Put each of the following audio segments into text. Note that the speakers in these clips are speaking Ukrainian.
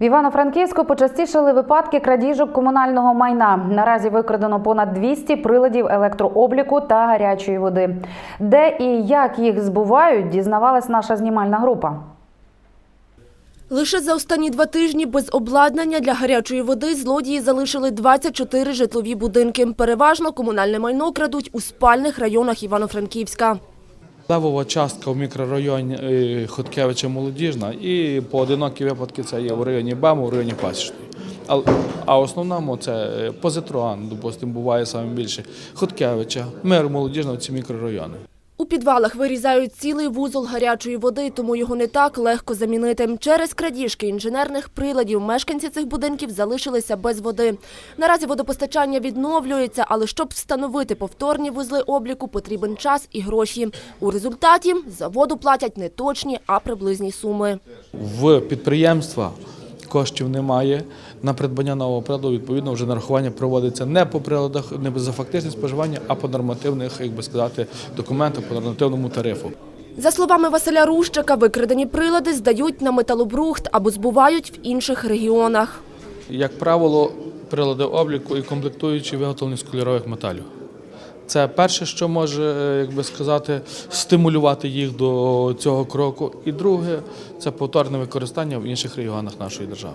В Івано-Франківську почастішали випадки крадіжок комунального майна. Наразі викрадено понад 200 приладів електрообліку та гарячої води. Де і як їх збувають, дізнавалась наша знімальна група. Лише за останні два тижні без обладнання для гарячої води злодії залишили 24 житлові будинки. Переважно комунальне майно крадуть у спальних районах Івано-Франківська. Левова частка в мікрорайоні е, Хоткевича Молодіжна і поодинокі випадки це є в районі БАМу, в районі Пасічної. А, в основному це позитроан, Позитруан, допустимо, буває саме більше. Хоткевича, Мир Молодіжна, в ці мікрорайони. Підвалах вирізають цілий вузол гарячої води, тому його не так легко замінити. Через крадіжки інженерних приладів мешканці цих будинків залишилися без води. Наразі водопостачання відновлюється, але щоб встановити повторні вузли обліку, потрібен час і гроші. У результаті за воду платять не точні, а приблизні суми. В підприємства коштів немає на придбання нового приладу. Відповідно, вже нарахування проводиться не по приладах, не за фактичне споживання, а по нормативних, як би сказати, документах, по нормативному тарифу. За словами Василя Рущака, викрадені прилади здають на металобрухт або збувають в інших регіонах. Як правило, прилади обліку і комплектуючі виготовлені з кольорових металів. Це перше, що може, е, як би сказати, стимулювати їх до цього кроку. І друге це повторне використання в інших регіонах нашої держави.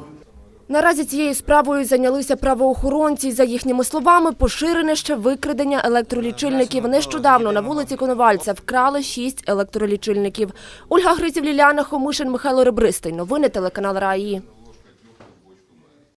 Наразі цією справою зайнялися правоохоронці. За їхніми словами, поширене ще викрадення електролічильників. Нещодавно на вулиці Коновальця вкрали шість електролічильників. Ольга Гриців, Ліляна Хомишин, Михайло Ребристий. Новини телеканал Раї.